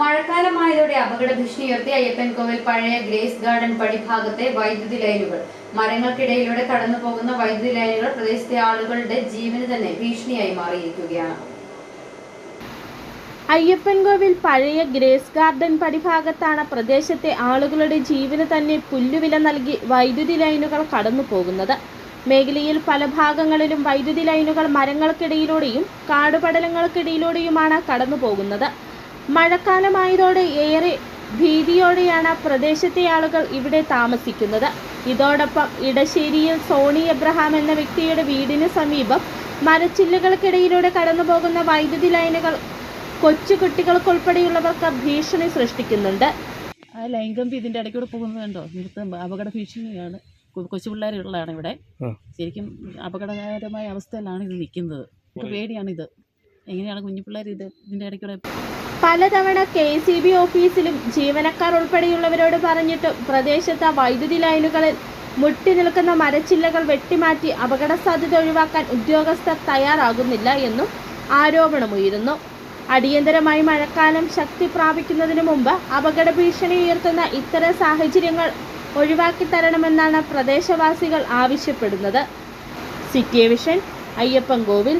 മഴക്കാലമായതോടെ അപകട ഭീഷണി ഉയർത്തി അയ്യപ്പൻകോവിൽ പഴയ ഗ്രേസ് ഗാർഡൻ പടിഭാഗത്തെ വൈദ്യുതി ലൈനുകൾ. മരങ്ങൾക്കിടയിലൂടെ കടന്നു പോകുന്ന വൈദ്യുതി ലൈനുകൾ പ്രദേശത്തെ ആളുകളുടെ ജീവന് തന്നെ ഭീഷണിയായി മാറിയിരിക്കുകയാണ്. അയ്യപ്പൻകോവിൽ പഴയ ഗ്രേസ് ഗാർഡൻ പടിഭാഗത്താണ് പ്രദേശത്തെ ആളുകളുടെ ജീവന് തന്നെ പുല്ലുവില നൽകി വൈദ്യുതി ലൈനുകൾ കടന്നു പോകുന്നത്. മേഖലയിൽ പല ഭാഗങ്ങളിലും വൈദ്യുതി ലൈനുകൾ മരങ്ങൾക്കിടയിലൂടെയും കാടുപടലങ്ങൾക്കിടയിലൂടെയുമാണ് കടന്നു പോകുന്നത്. മഴക്കാലമായതോടെ ഏറെ ഭീതിയോടെയാണ് പ്രദേശത്തെ ആളുകൾ ഇവിടെ താമസിക്കുന്നത്. ഇതോടൊപ്പം ഇടശ്ശേരിയിൽ സോണി എബ്രഹാം എന്ന വ്യക്തിയുടെ വീടിന് സമീപം മരച്ചില്ലുകൾക്കിടയിലൂടെ കടന്നു പോകുന്ന വൈദ്യുതി ലൈനുകൾ കൊച്ചു കുട്ടികൾക്കുൾപ്പെടെയുള്ളവർക്ക് ഭീഷണി സൃഷ്ടിക്കുന്നുണ്ട്. ആ ലൈൻ കമ്പി ഇതിന്റെ ഇടയ്ക്കൂടെ പോകുന്നത് കണ്ടോ? നിർത്തും അപകട ഭീഷണിയാണ്. കൊച്ചു പിള്ളേരുള്ളതാണ് ഇവിടെ. ശരിക്കും അപകടകരമായ അവസ്ഥയിലാണ് ഇത് നിൽക്കുന്നത്. പേടിയാണിത്. എങ്ങനെയാണ് കുഞ്ഞു പിള്ളേർ ഇത്? ഇതിന്റെ ഇടയ്ക്കൂടെ പലതവണ കെ സി ബി ഓഫീസിലും ജീവനക്കാർ ഉൾപ്പെടെയുള്ളവരോട് പറഞ്ഞിട്ടും പ്രദേശത്തെ വൈദ്യുതി ലൈനുകളിൽ മുട്ടി നിൽക്കുന്ന മരച്ചില്ലകൾ വെട്ടിമാറ്റി അപകട സാധ്യത ഒഴിവാക്കാൻ ഉദ്യോഗസ്ഥർ തയ്യാറാകുന്നില്ല എന്നും ആരോപണമുയരുന്നു അടിയന്തരമായി മഴക്കാലം ശക്തി പ്രാപിക്കുന്നതിന് മുമ്പ് അപകട ഭീഷണി ഉയർത്തുന്ന ഇത്തരം സാഹചര്യങ്ങൾ ഒഴിവാക്കി തരണമെന്നാണ് പ്രദേശവാസികൾ ആവശ്യപ്പെടുന്നത്. City vision Ayyappancoil